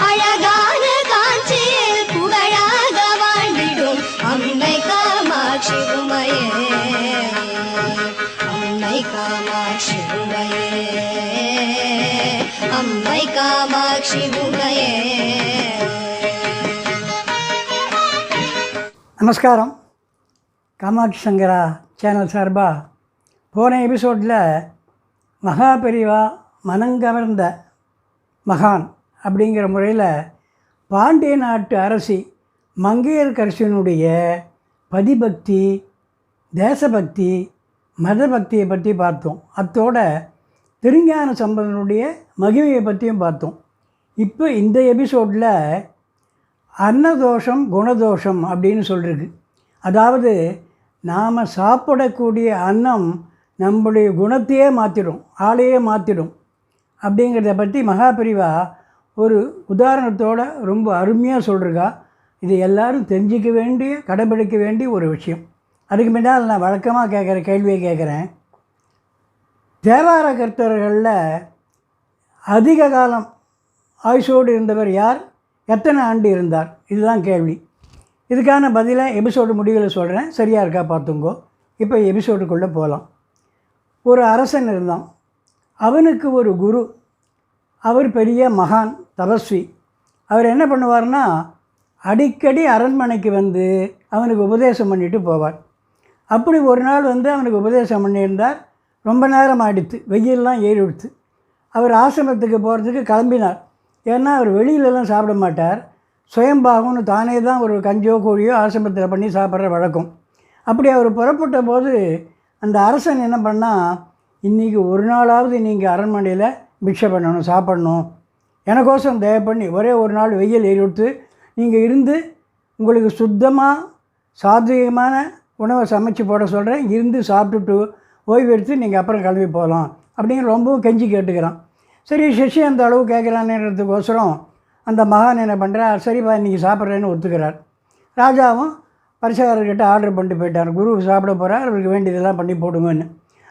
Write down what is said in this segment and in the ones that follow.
அழகான காட்சியில் புகழாக வாழ்ந்திடும் அம்மை காமாட்சி உமையே. காமாட்சி உமையே. அம்மை காமாட்சி உமையே. நமஸ்காரம். காமாட்சி சங்கரா சேனல் சார்பாக போன எபிசோடில் மகா பெரிவா மனங்கவர்ந்த மகான் அப்படிங்கிற முறையில் பாண்டிய நாட்டு அரசி மங்கையர்கரசனுடைய பதிபக்தி தேசபக்தி மதபக்தியை பற்றி பார்த்தோம். அத்தோட திருஞான சம்பந்தனுடைய மகிமையை பற்றியும் பார்த்தோம். இப்போ இந்த எபிசோடில் அன்னதோஷம் குணதோஷம் அப்படின்னு சொல்லியிருக்கு அதாவது நாம் சாப்பிடக்கூடிய அன்னம் நம்முடைய குணத்தையே மாற்றிடும் ஆளையே மாற்றிடும் அப்படிங்கிறத பற்றி மகாபிரிவா ஒரு உதாரணத்தோட ரொம்ப அருமையாக சொல்கிறா இது எல்லோரும் தெரிஞ்சிக்க வேண்டிய கடைபிடிக்க வேண்டிய ஒரு விஷயம். அதுக்கு முன்னால் நான் வழக்கமாக கேட்குற கேள்வியை கேட்குறேன். தேவார கர்த்தர்களில் அதிக காலம் ஆயுஷோடு இருந்தவர் யார்? எத்தனை ஆண்டு இருந்தார்? இதுதான் கேள்வி. இதுக்கான பதிலை எபிசோடு முடிவில் சொல்கிறேன் சரியாக இருக்கா பார்த்துங்கோ. இப்போ எபிசோடுக்குள்ளே போகலாம். ஒரு அரசன் இருந்தான். அவனுக்கு ஒரு குரு அவர் பெரிய மகான் தபஸ்வி. அவர் என்ன பண்ணுவார்னா அடிக்கடி அரண்மனைக்கு வந்து அவனுக்கு உபதேசம் பண்ணிட்டு போவார். அப்படி ஒரு நாள் வந்து அவனுக்கு உபதேசம் பண்ணியிருந்தார். ரொம்ப நேரம் ஆயிடுத்து வெயிலெலாம் ஏறி அவர் ஆசிரமத்துக்கு போகிறதுக்கு கிளம்பினார். ஏன்னா அவர் வெளியிலலாம் சாப்பிட மாட்டார். சுயம்பாகம்னு தானே தான் ஒரு கஞ்சோ கோழியோ ஆசிரமத்தில் பண்ணி சாப்பிட்ற வழக்கம். அப்படி அவர் புறப்பட்ட போது அந்த அரசன் என்ன பண்ணால் இன்றைக்கி ஒரு நாளாவது நீங்கள் அரண்மனையில் பிக்ஷை பண்ணணும் சாப்பிடணும். எனக்கோசம் தயவு பண்ணி ஒரே ஒரு நாள் வெயில் ஏறி விட்டு நீங்கள் இருந்து உங்களுக்கு சுத்தமாக சாத்வீகமான உணவை சமைச்சு போட சொல்கிறேன் இருந்து சாப்பிட்டுட்டு ஓய்வு எடுத்து நீங்கள் அப்புறம் கிளம்பி போகலாம். அப்படிங்கிற ரொம்பவும் கெஞ்சி கேட்டுக்கிறான். சரி சசி அந்த அளவு கேட்குறானேன்றதுக்கோசரம் அந்த மகான் என்ன பண்ணுறார் சரிப்பா இன்றைக்கி சாப்பிட்றேன்னு ஒத்துக்கிறார். ராஜாவும் பரிசாரர்கிட்ட ஆர்டர் பண்ணிட்டு போயிட்டார். குரு சாப்பிட போகிறார் அவருக்கு வேண்டியதெல்லாம் பண்ணி போடுங்கன்னு.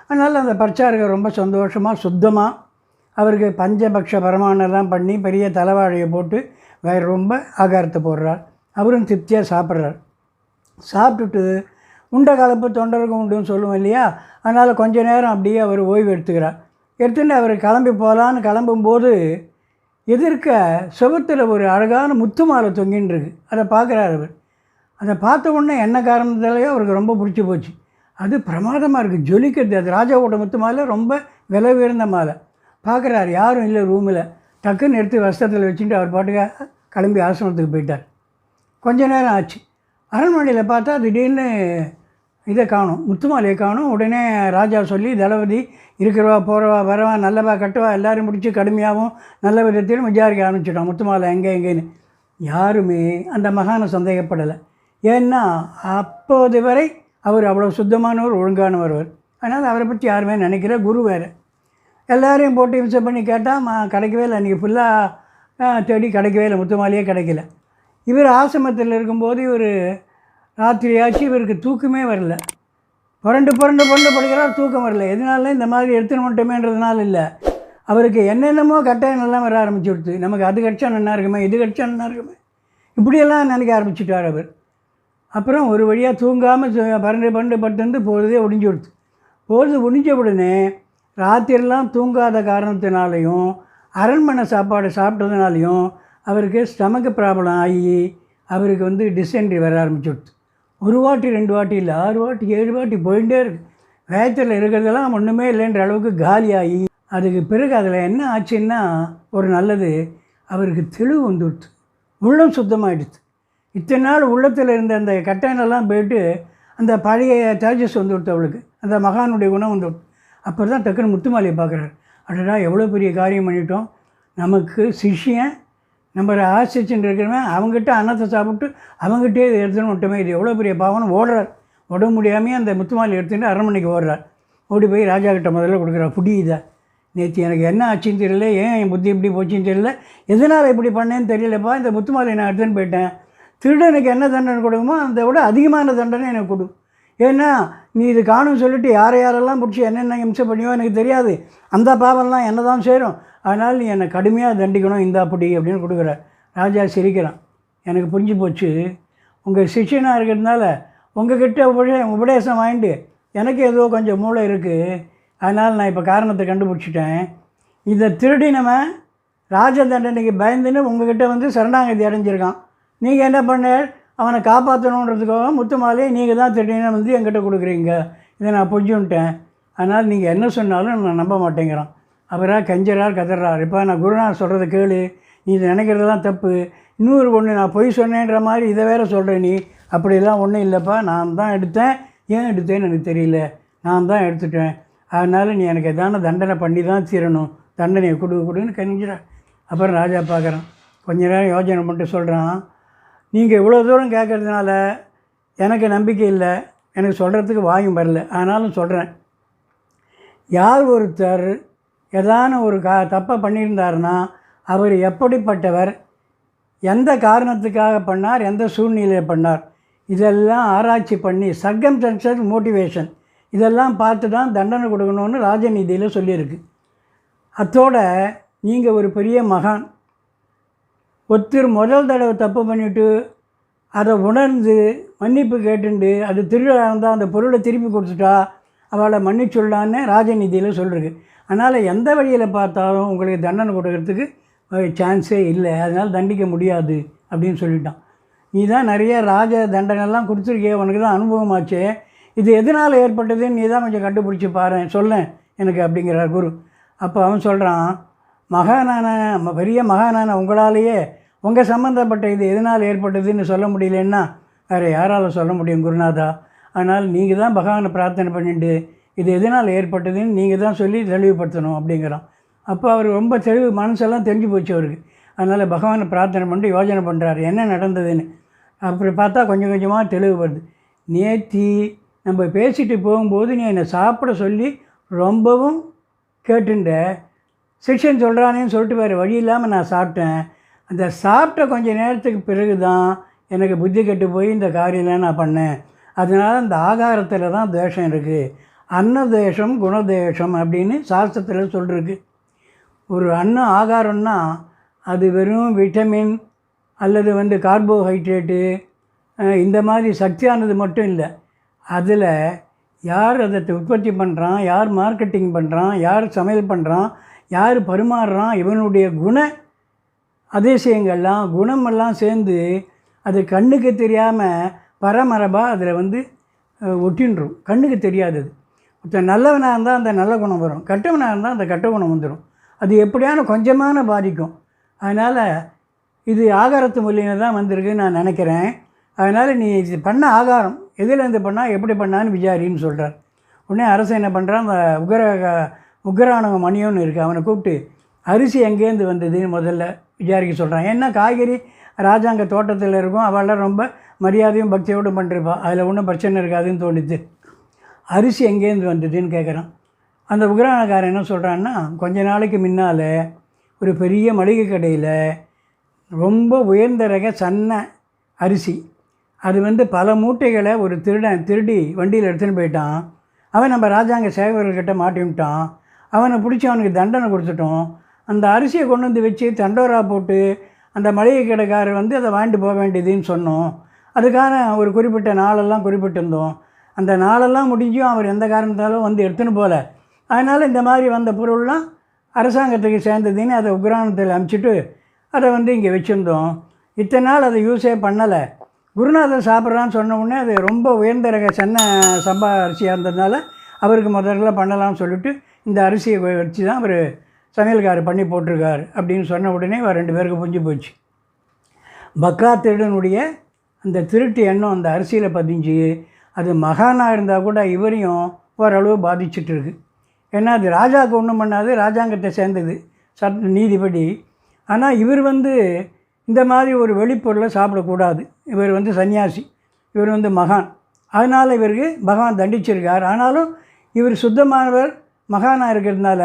அதனால் அந்த பரிசாரகர் ரொம்ப சந்தோஷமாக சுத்தமாக அவருக்கு பஞ்சபக்ஷ பரமானெல்லாம் பண்ணி பெரிய தலைவாழையை போட்டு வேறு ரொம்ப ஆகாரத்தை போடுறார். அவரும் திருப்தியாக சாப்பிட்றார். சாப்பிட்டுட்டு உண்ட கலப்பு தொண்டருக்கு உண்டுன்னு சொல்லுவோம் இல்லையா? அதனால் கொஞ்ச நேரம் அப்படியே அவர் ஓய்வு எடுத்துக்கிறார். எடுத்துட்டு அவர் கிளம்பி போகலான்னு கிளம்பும்போது எதிர்க்க சுகத்தில் ஒரு அழகான முத்து மாலை தொங்கின்னு இருக்கு. அதை பார்க்குறாரு அவர். அதை பார்த்த உடனே என்ன காரணத்தாலேயோ அவருக்கு ரொம்ப பிடிச்சி போச்சு. அது பிரமாதமாக இருக்குது ஜொலிக்கிறது. அது ராஜாவோட முத்து மாலை ரொம்ப விலை உயர்ந்த மாலை. பார்க்குறாரு. யாரும் இல்லை ரூமில் டக்குன்னு எடுத்து வஸ்திரத்தில் வச்சுட்டு அவர் பாட்டுக்க கிளம்பி ஆசிரமத்துக்கு போயிட்டார். கொஞ்ச நேரம் ஆச்சு. அரண்மனையில் பார்த்தா திடீர்னு இதை காணும். முத்துமாலையை காணும். உடனே ராஜா சொல்லி தளபதி இருக்கிறவா போகிறவா வரவா நல்லவா கட்டுவா எல்லோரும் முடித்து கடுமையாகவும் நல்ல விதத்திலும் விசாரிக்க ஆரம்பிச்சிட்டான் முத்துமாலை எங்கே எங்கேன்னு யாருமே அந்த மகானை சந்தேகப்படலை. ஏன்னா அப்போது வரை அவர் அவ்வளோ சுத்தமானவர் ஒழுங்கானவர் அதனால் அவரை பற்றி யாருமே நினைக்கிற குரு வேறு. எல்லாரையும் போட்டு இம்சை பண்ணி கேட்டால் மா கிடைக்கவே இல்லை அன்றைக்கி ஃபுல்லாக தேடி கிடைக்கவே இல்லை முத்துமாலையே கிடைக்கல. இவர் ஆசிரமத்தில் இருக்கும்போது இவர் ராத்திரியாச்சு இவருக்கு தூக்கமே வரல. புரண்டு புரண்டு புரண்டு படுக்கிறார் தூக்கம் வரல. எதனால இந்த மாதிரி எடுத்துன்னு மட்டுமேன்றதுனால இல்லை. அவருக்கு என்னென்னமோ கட்டாயம் எல்லாம் வர ஆரம்பிச்சு கொடுத்து நமக்கு அது கடிச்சா நல்லா இருக்குமே இது கடிச்சா நல்லா இருக்குமே. இப்படியெல்லாம் நினைக்க ஆரம்பிச்சுட்டார் அவர். அப்புறம் ஒரு வழியாக தூங்காமல் பரண்டு பண்டு பட்டு பொழுதே ஒடிஞ்சு விடுத்து. பொழுது ஒடிஞ்ச உடனே ராத்திரிலாம் தூங்காத காரணத்தினாலையும் அரண்மனை சாப்பாடு சாப்பிட்டதுனாலையும் அவருக்கு ஸ்டமக்கு ப்ராப்ளம் ஆகி அவருக்கு வந்து டிசென்ட்ரி வர ஆரம்பிச்சு ஒரு வாட்டி ரெண்டு வாட்டி இல்லை ஆறு வாட்டி ஏழு வாட்டி போயிட்டே இருக்கு. வேத்தில் இருக்கிறதெல்லாம் ஒன்றுமே இல்லைன்ற அளவுக்கு காலியாகி அதுக்கு பிறகு அதில் என்ன ஆச்சுன்னா ஒரு நல்லது அவருக்கு தெளிவு வந்துடுச்சு உள்ளம் சுத்தமாகிடுச்சு இத்தனை நாள் உள்ளத்தில் இருந்த அந்த கட்டாயனெல்லாம் போயிட்டு அந்த பழைய தேஜஸ் வந்து விட்டு அவளுக்கு. அந்த மகானுடைய குணம் வந்து அப்போ அப்புறம் தான் டக்குன்னு முத்துமாலையை பார்க்குறாரு. அடடா எவ்வளோ பெரிய காரியம் பண்ணிட்டோம். நமக்கு சிஷ்யன் நம்ம ஆசிச்சுட்டு இருக்கிறவன் அவங்ககிட்ட அன்னத்தை சாப்பிட்டு அவங்ககிட்டே இதை எடுத்துன்னு விட்டோமே இது எவ்வளோ பெரிய பாவம்னு ஓடுறார். உடம்பு முடியாமே அந்த முத்துமாலை எடுத்துகிட்டு அரண்மனைக்கு ஓடுறார். ஓடி போய் ராஜா கிட்ட முதல்ல கொடுக்குறார் புடி இதை. நேற்று எனக்கு என்ன ஆச்சுன்னு தெரியல ஏன் என் புத்தி இப்படி போச்சுன்னு தெரியல எதனால் இப்படி பண்ணேன்னு தெரியலப்பா இந்த முத்துமாலை நான் எடுத்துன்னு போயிட்டேன். திருடனுக்கு என்ன தண்டனை கொடுக்குமோ அதை விட அதிகமான தண்டனை எனக்கு கொடு. ஏன்னா நீ இது காணும் சொல்லிட்டு யாரை யாரெல்லாம் பிடிச்சி என்னென்ன இம்சை பண்ணியோ எனக்கு தெரியாது. அந்த பாவம்லாம் என்ன தான் சேரும். அதனால் நீ என்னை கடுமையாக தண்டிக்கணும் இந்த அப்படி அப்படின்னு கொடுக்குற. ராஜா சிரிக்கிறான். எனக்கு புரிஞ்சு போச்சு. உங்கள் சிஷ்யனாக இருக்கிறதுனால உங்ககிட்ட உபதே உபதேசம் வாங்கிட்டு எனக்கு ஏதோ கொஞ்சம் மூளை இருக்குது அதனால் நான் இப்போ காரணத்தை கண்டுபிடிச்சிட்டேன். இதை திருடினவன் ராஜ தண்டனைக்கு பயந்துன்னு உங்ககிட்ட வந்து சரணாகதி அடைஞ்சிருக்கான். நீங்கள் என்ன பண்ண? அவனை காப்பாற்றணுன்றதுக்காக முத்து மாலையை நீங்கள் தான் திடீர்னு வந்து என்கிட்ட கொடுக்குறீங்க. இதை நான் புரிஞ்சுன்ட்டேன் அதனால் நீங்கள் என்ன சொன்னாலும் நான் நம்ப மாட்டேங்கிறான். அவராக கஞ்சரார் கதறார் இப்போ நான் குருநாதர் சொல்கிறத கேளு. நீ இதை நினைக்கிறதெல்லாம் தப்பு. இன்னொரு ஒன்று நான் பொய் சொன்னேன்ற மாதிரி இதை வேற சொல்கிற நீ. அப்படிலாம் ஒன்றும் இல்லைப்பா. நான் தான் எடுத்தேன். ஏன் எடுத்தேன்னு எனக்கு தெரியல. நான் தான் எடுத்துட்டேன். அதனால் நீ எனக்கு எதான தண்டனை பண்ணி தான் தீரணும். தண்டனையை கொடு கொடுன்னு கஞ்சிட அப்புறம் ராஜா பார்க்குறான். கொஞ்ச நேரம் யோசனை பண்ணிட்டு சொல்கிறான் நீங்கள் இவ்வளோ தூரம் கேட்குறதுனால எனக்கு நம்பிக்கை இல்லை. எனக்கு சொல்கிறதுக்கு வாயும் வரல. ஆனாலும் சொல்கிறேன் யார் ஒருத்தர் ஏதான ஒரு கா தப்பை பண்ணியிருந்தாருன்னா அவர் எப்படிப்பட்டவர் எந்த காரணத்துக்காக பண்ணார் எந்த சூழ்நிலையில் பண்ணார் இதெல்லாம் ஆராய்ச்சி பண்ணி சர்க்கம் சென்சர் மோட்டிவேஷன் இதெல்லாம் பார்த்து தான் தண்டனை கொடுக்கணும்னு ராஜநீதியில் சொல்லியிருக்கு. அத்தோட நீங்கள் ஒரு பெரிய மகான். ஒருத்தர் முதல் தடவை தப்பு பண்ணிவிட்டு அதை உணர்ந்து மன்னிப்பு கேட்டுண்டு அது திருவிழா இருந்தால் அந்த பொருளை திருப்பி கொடுத்துட்டா அவளை மன்னிச்சுடலான்னு ராஜநீதியில் சொல்கிறது அதனால் எந்த வழியில் பார்த்தாலும் உங்களுக்கு தண்டனை கொடுக்கறதுக்கு சான்ஸே இல்லை. அதனால் தண்டிக்க முடியாது அப்படின்னு சொல்லிட்டான். நீ தான் நிறைய ராஜ தண்டனைலாம் கொடுத்துருக்கே உனக்கு தான் அனுபவமாச்சே. இது எதனால் ஏற்பட்டதுன்னு நீ தான் கொஞ்சம் கண்டுபிடிச்சி பாரு சொல்லேன் எனக்கு அப்படிங்கிறார் குரு. அப்போ அவன் சொல்கிறான் மகானான பெரிய மகானான உங்களாலேயே உங்கள் சம்மந்தப்பட்ட இது எதனால் ஏற்பட்டதுன்னு சொல்ல முடியலன்னா வேறு யாரால் சொல்ல முடியும் குருநாதா? அதனால் நீங்கள் தான் பகவானை பிரார்த்தனை பண்ணிட்டு இது எதனால் ஏற்பட்டதுன்னு நீங்கள் தான் சொல்லி தெளிவுபடுத்தணும் அப்படிங்கிறான். அப்போ அவர் ரொம்ப தெளிவு மனசெல்லாம் தெரிஞ்சு போச்சு அவருக்கு. அதனால் பகவானை பிரார்த்தனை பண்ணிட்டு யோஜனை பண்ணுறாரு என்ன நடந்ததுன்னு? அப்படி பார்த்தா கொஞ்சம் கொஞ்சமாக தெளிவுபடுது நேத்தி நம்ம பேசிட்டு போகும்போது நீ என்னை சாப்பிட சொல்லி ரொம்பவும் கேட்டுண்ட. சிக்ஷன் சொல்கிறானேன்னு சொல்லிட்டு வேறு வழி இல்லாமல் நான் சாப்பிட்டேன். அந்த சாப்பிட்ட கொஞ்ச நேரத்துக்கு பிறகு தான் எனக்கு புத்தி கெட்டு போய் இந்த காரியம்லாம் நான் பண்ணேன். அதனால் அந்த ஆகாரத்தில் தான் தேஷம் இருக்குது அன்னதேஷம் குணதேஷம் அப்படின்னு சாஸ்திரத்தில் சொல்லிருக்கு. ஒரு அன்ன ஆகாரம்னா அது வெறும் விட்டமின் அல்லது வந்து கார்போஹைட்ரேட்டு இந்த மாதிரி சக்தியானது மட்டும் இல்லை. அதில் யார் அதை உற்பத்தி பண்ணுறான் யார் மார்க்கெட்டிங் பண்ணுறான் யார் சமையல் பண்ணுறான் யார் பரிமாறுறான்? இவனுடைய குண அதிசயங்கள்லாம் குணமெல்லாம் சேர்ந்து அது கண்ணுக்கு தெரியாமல் பரமரபாக அதில் வந்து அஹ், ஒட்டின்றும். கண்ணுக்கு தெரியாது அது ஒருத்தன் நல்லவனாக இருந்தால் அந்த நல்ல குணம் வரும். கெட்டவனாக இருந்தால் அந்த கெட்ட குணம் வந்துடும் அது எப்படியான கொஞ்சமான பாதிக்கும். அதனால் இது ஆகாரத்து மூலியமாக தான் வந்திருக்குன்னு நான் நினைக்கிறேன். அதனால் நீ இது பண்ண ஆகாரம் எதுலேருந்து பண்ணால் எப்படி பண்ணான்னு விசாரின்னு சொல்கிறார் உடனே அரசு என்ன பண்ணுறான் அந்த உக்ர உக்ரானவ மணியோன்னு இருக்குது அவனை கூப்பிட்டு அரிசி எங்கேருந்து வந்ததுன்னு முதல்ல விசாரிக்க சொல்கிறான் ஏன்னா காய்கறி ராஜாங்க தோட்டத்தில் இருக்கும். அவள்லாம் ரொம்ப மரியாதையும் பக்தியோடும் பண்ணிருப்பா. அதில் ஒன்றும் பிரச்சனை இருக்காதுன்னு தோணுது. அரிசி எங்கேருந்து வந்ததுன்னு கேட்குறான் அந்த உக்ரானக்காரன் என்ன சொல்கிறான்னா கொஞ்ச நாளைக்கு முன்னால் ஒரு பெரிய மளிகை கடையில் ரொம்ப உயர்ந்த ரக சன்ன அரிசி. அது வந்து பல மூட்டைகளை ஒரு திருடன் திருடி வண்டியில் எடுத்துன்னு போயிட்டான். அவன் நம்ம ராஜாங்க சேவர்கள்கிட்ட மாட்டி விட்டான். அவனை பிடிச்சி அவனுக்கு தண்டனை கொடுத்துட்டோம். அந்த அரிசியை கொண்டு வந்து வச்சு தண்டோரா போட்டு அந்த மளிகை கடைக்காரர் வந்து அதை வாங்கிட்டு போக வேண்டியதுன்னு சொன்னோம். அதுக்கான ஒரு குறிப்பிட்ட நாளெல்லாம் குறிப்பிட்டிருந்தோம். அந்த நாளெல்லாம் முடிஞ்சும் அவர் எந்த காரணத்தாலும் வந்து எடுத்துன்னு போகல அதனால் இந்த மாதிரி வந்த பொருள்லாம் அரசாங்கத்துக்கு சேர்ந்ததுன்னு அதை உக்ரானத்தில் அமுச்சிட்டு அதை வந்து இங்கே வச்சுருந்தோம். இத்தனை நாள் அதை யூஸே பண்ணலை. குருநாதர் சாப்பிட்றான்னு சொன்ன உடனே அது ரொம்ப உயர்ந்த ரக சென்னை சம்பா அரிசியாக இருந்ததுனால அவருக்கு முதல்ல பண்ணலாம்னு சொல்லிட்டு இந்த அரிசியை வச்சு தான் அவர் சமையல்காரர் பண்ணி போட்டிருக்கார் அப்படின்னு சொன்ன உடனே அவர் ரெண்டு பேருக்கு புரிஞ்சு போச்சு. பக்கா திருடனுடைய அந்த திருட்டு எண்ணம் அந்த அரிசியில் பதிஞ்சு அது மகானாக இருந்தால் கூட இவரையும் ஓரளவு பாதிச்சுட்டு ஏன்னா அது ராஜாவுக்கு ஒன்றும் பண்ணாது ராஜாங்கத்தை சேர்ந்தது சட்ட நீதிபடி ஆனால் இவர் வந்து இந்த மாதிரி ஒரு வெளிப்பொருளை சாப்பிடக்கூடாது. இவர் வந்து சன்னியாசி இவர் வந்து மகான். அதனால் இவருக்கு பகவான் தண்டிச்சிருக்கார். ஆனாலும் இவர் சுத்தமானவர் மகானாக இருக்கிறதுனால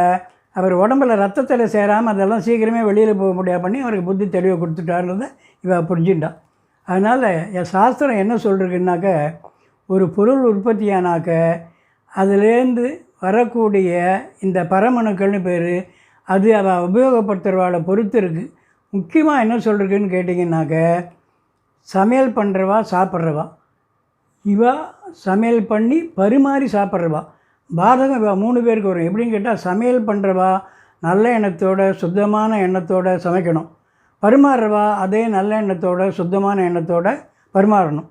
அவர் உடம்புல ரத்தத்தில் சேராமல் அதெல்லாம் சீக்கிரமே வெளியில் போக முடியாது பண்ணி அவருக்கு புத்தி தெளிவை கொடுத்துட்டாருன்றத இவ புரிஞ்சுட்டான் அதனால் என் சாஸ்திரம் என்ன சொல்கிறதுனாக்க ஒரு பொருள் உற்பத்தியானாக்க அதுலேருந்து வரக்கூடிய இந்த பரமணுக்கள்னு பேர் அது அவள் உபயோகப்படுத்துகிறவாளை பொறுத்து இருக்குது முக்கியமாக என்ன சொல்கிறதுன்னு கேட்டிங்கன்னாக்க சமையல் பண்ணுறவா சாப்பிட்றவா? இவா சமையல் பண்ணி பரிமாறி சாப்பிட்றவா? பாதகம் மூணு பேருக்கு வரும். எப்படின்னு கேட்டால் சமையல் பண்ணுறவா நல்ல எண்ணத்தோட சுத்தமான எண்ணத்தோடு சமைக்கணும். பரிமாறுறவா அதே நல்ல எண்ணத்தோட சுத்தமான எண்ணத்தோடு பரிமாறணும்.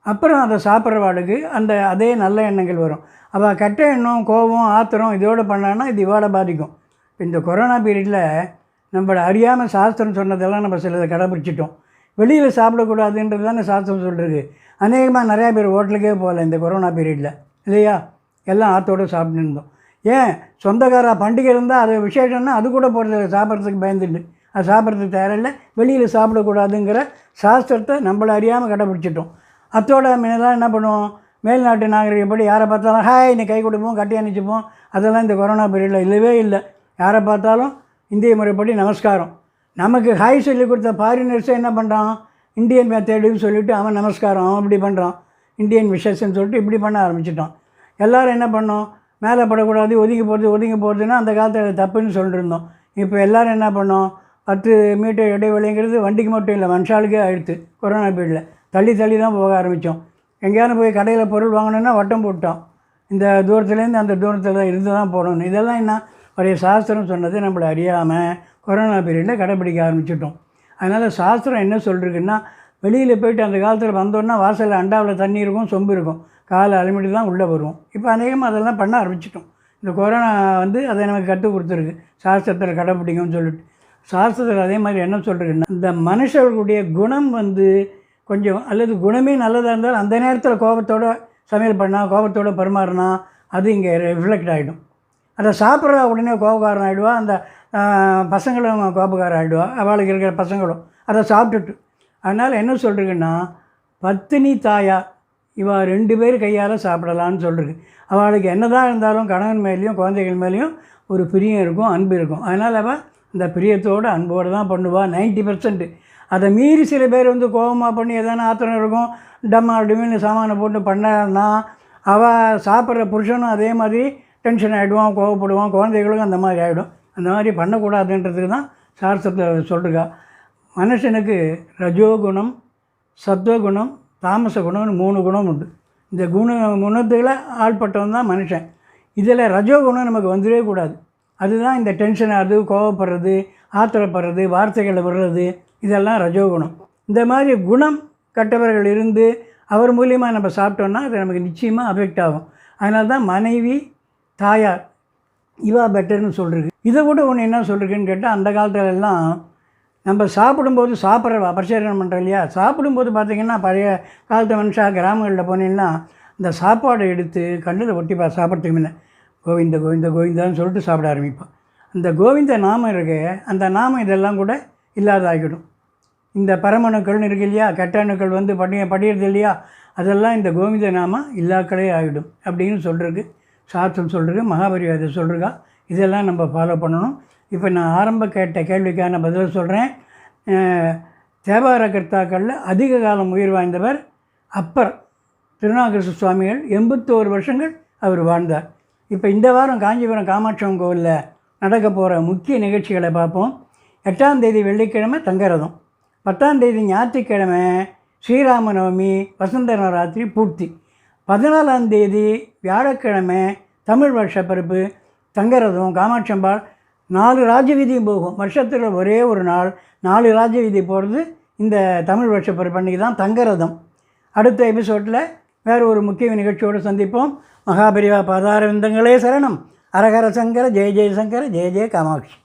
அப்புறம் அதை சாப்பிட்றவாளுக்கு அந்த அதே நல்ல எண்ணங்கள் வரும். அவள் கெட்ட எண்ணம் கோபம் ஆத்திரம் இதோடு பண்ணான்னா இது இவாட பாதிக்கும். இப்போ இந்த கொரோனா பீரியடில் நம்மளை அறியாமல் சாஸ்திரம் சொன்னதெல்லாம் நம்ம சிலதை கடைபிடிச்சிட்டோம். வெளியில் சாப்பிடக்கூடாதுன்றது தானே சாஸ்திரம் சொல்கிறது அநேகமாக நிறையா பேர் ஹோட்டலுக்கே போகல இந்த கொரோனா பீரியடில். இல்லையா? எல்லாம் ஆத்தோடு சாப்பிட்டு இருந்தோம் ஏன்? சொந்தக்கார பண்டிகை இருந்தால் அது விசேஷம்னா அது கூட போகிறது சாப்பிட்றதுக்கு பயந்துட்டு. அது சாப்பிட்றதுக்கு தேவையில்லை. வெளியில் சாப்பிடக்கூடாதுங்கிற சாஸ்திரத்தை நம்மளை அறியாமல் கடைப்பிடிச்சிட்டோம் அத்தோட முன்னெல்லாம் என்ன பண்ணுவோம்? மேல்நாட்டு நாகரிகப்படி யாரை பார்த்தாலும் ஹாய் நீ கை கொடுப்போம் கட்டி அணிச்சுப்போம் அதெல்லாம் இந்த கொரோனா பீரியடில் இல்லவே இல்லை. யாரை பார்த்தாலும் இந்திய முறைப்படி நமஸ்காரம். நமக்கு ஹாய் சொல்லி கொடுத்த ஃபாரினர்ஸை என்ன பண்ணுறான் இந்தியன் மெத்தேடுன்னு சொல்லிவிட்டு அவன் நமஸ்காரம் அவன் இப்படி பண்ணுறான் இந்தியன் விஷஸ்ன்னு சொல்லிட்டு இப்படி பண்ண ஆரம்பிச்சிட்டான். எல்லோரும் என்ன பண்ணோம்? மேலே படக்கூடாது ஒதுங்கி போகிறது ஒதுங்கி போகிறதுன்னா அந்த காலத்தில் தப்புன்னு சொல்லிட்டு இருந்தோம். இப்போ எல்லோரும் என்ன பண்ணோம்? பத்து மீட்டர் இடைவெளிங்கிறது வண்டிக்கு மட்டும் இல்லை மனுஷாளுக்கே ஆயிடுத்து கொரோனா பீரியடில் தள்ளி தள்ளி தான் போக ஆரம்பித்தோம் எங்கேயாவது போய் கடையில் பொருள் வாங்கணுன்னா வட்டம் போட்டோம். இந்த தூரத்துலேருந்து அந்த தூரத்தில் இருந்து தான் போகணும் இதெல்லாம் என்ன? பழைய சாஸ்திரம் சொன்னது நம்மளை அறியாமல் கொரோனா பீரியடில் கடைப்பிடிக்க ஆரம்பிச்சிட்டோம். அதனால் சாஸ்திரம் என்ன சொல்கிறதுக்குன்னா வெளியில் போயிட்டு அந்த காலத்தில் வந்தோன்னா வாசலில் அண்டாவில் தண்ணி இருக்கும் சொம்பு இருக்கும். காலை அலுமிட்டு தான் உள்ளே வருவோம். இப்போ அநேகமாக அதெல்லாம் பண்ண ஆரம்பிச்சிட்டோம். இந்த கொரோனா வந்து அதை நமக்கு கற்றுக் கொடுத்துருக்கு. சாஸ்திரத்தில் கடைப்பிடிக்கும்னு சொல்லிட்டு. சாஸ்திரத்தில் அதே மாதிரி என்ன சொல்கிறேன்னா இந்த மனுஷர்களுடைய குணம் வந்து கொஞ்சம் அல்லது குணமே நல்லதாக இருந்தால் அந்த நேரத்தில் கோபத்தோடு சமையல் பண்ணால் கோபத்தோட பரிமாறினா அது இங்கே ரிஃப்ளெக்ட் ஆகிடும் அதை சாப்பிட்ற உடனே கோபக்காரன் ஆகிடுவா அந்த பசங்களும் கோபக்காரன் ஆகிடுவா அவளுக்கு இருக்கிற பசங்களும். அதை சாப்பிட்டுட்டு. அதனால் என்ன சொல்கிறீங்கன்னா பத்தினி தாயா இவன் ரெண்டு பேர் கையால் சாப்பிடலான்னு சொல்கிறது அவளுக்கு என்னதான் இருந்தாலும் கணவன் மேலேயும் குழந்தைகள் மேலேயும் ஒரு பிரியம் இருக்கும் அன்பு இருக்கும். அதனால் அவள் இந்த பிரியத்தோடு அன்போடு தான் பண்ணுவாள் நைன்ட்டி பர்சன்ட் அதை மீறி சில பேர் வந்து கோபமாக பண்ணி எதனா ஆத்திரம் இருக்கும் டம்மா டிமின்னு சாமானை போட்டு பண்ணான்னா அவள் சாப்பிட்ற புருஷனும் அதே மாதிரி டென்ஷன் ஆகிடுவான் கோவப்படுவான் குழந்தைகளுக்கும் அந்த மாதிரி ஆகிடும் அந்த மாதிரி பண்ணக்கூடாதுன்றதுக்கு தான் சாஸ்திரத்தில் சொல்லிருக்கா. மனுஷனுக்கு ரஜோகுணம் சத்வகுணம் தாமச குணம்னு மூணு குணம் உண்டு. இந்த குண குணத்தில் ஆள்பட்டவன் தான் மனுஷன். இதில் ரஜோ குணம் நமக்கு வந்துடவே கூடாது. அதுதான் இந்த டென்ஷன் ஆகுது கோவப்படுறது ஆத்திரப்படுறது வார்த்தைகளை விடுறது இதெல்லாம் ரஜோ குணம். இந்த மாதிரி குணம் கட்டவர்கள் இருந்து அவர் மூலியமாக நம்ம சாப்பிட்டோன்னா அது நமக்கு நிச்சயமாக அஃபெக்ட் ஆகும். அதனால தான் மனைவி தாயார் இவா பெட்டர்னு சொல்கிறது இதை கூட ஒன்று என்ன சொல்கிறதுன்னு கேட்டால் அந்த காலத்துலலாம் நம்ம சாப்பிடும்போது சாப்பிட்ற பரிசீலனை பண்ணுறோம் இல்லையா? சாப்பிடும்போது பார்த்திங்கன்னா பழைய காலத்து மனுஷா கிராமங்களில் போனீங்கன்னா இந்த சாப்பாடை எடுத்து கண்ணில் ஒட்டிப்பா சாப்பிட்றதுக்கு முன்னே கோவிந்த கோவிந்த கோவிந்தான்னு சொல்லிட்டு சாப்பிட ஆரம்பிப்பான் அந்த கோவிந்த நாமம் இருக்கு அந்த நாமம் இதெல்லாம் கூட இல்லாத ஆகிடும் இந்த பரமணுக்கள்னு இருக்கு இல்லையா? கெட்டணுக்கள் வந்து படிய படியறது இல்லையா? அதெல்லாம் இந்த கோவிந்த நாமம் இல்லாக்களே ஆகிடும் அப்படின்னு சொல்கிறதுக்கு சாஸ்திரம் சொல்கிறது மகாபரிவாதம் சொல்கிறா இதெல்லாம் நம்ம ஃபாலோ பண்ணணும். இப்போ நான் ஆரம்ப கேட்ட கேள்விக்கான பதில் சொல்கிறேன். தேவார கர்த்தாக்களில் அதிக காலம் உயிர் வாய்ந்தவர் அப்பர் திருநாகிருஷ்ண சுவாமிகள். எண்பத்தோரு வருஷங்கள் அவர் வாழ்ந்தார். இப்போ இந்த வாரம் காஞ்சிபுரம் காமாட்சியம் கோவிலில் நடக்க போகிற முக்கிய நிகழ்ச்சிகளை பார்ப்போம். எட்டாம் தேதி வெள்ளிக்கிழமை தங்கரதம். பத்தாம் தேதி ஞாயிற்றுக்கிழமை ஸ்ரீராம நவமி வசந்த நவராத்திரி பூர்த்தி. பதினாலாம் தேதி வியாழக்கிழமை தமிழ் வருஷப்பிறப்பு தங்கரதம் காமாட்சம்பாள் நாலு ராஜவீதியும் போகும். வருஷத்தில் ஒரே ஒரு நாள் நாலு ராஜவீதி போகிறது இந்த தமிழ் வருஷ அன்றைக்கி தான் தங்கரதம். அடுத்த எபிசோடில் வேறு ஒரு முக்கிய நிகழ்ச்சியோடு சந்திப்போம். மகாபரிவா பாதாரவிந்தங்களே சரணம். அரகர சங்கர ஜெய ஜெயசங்கர ஜெய ஜெய காமாட்சி.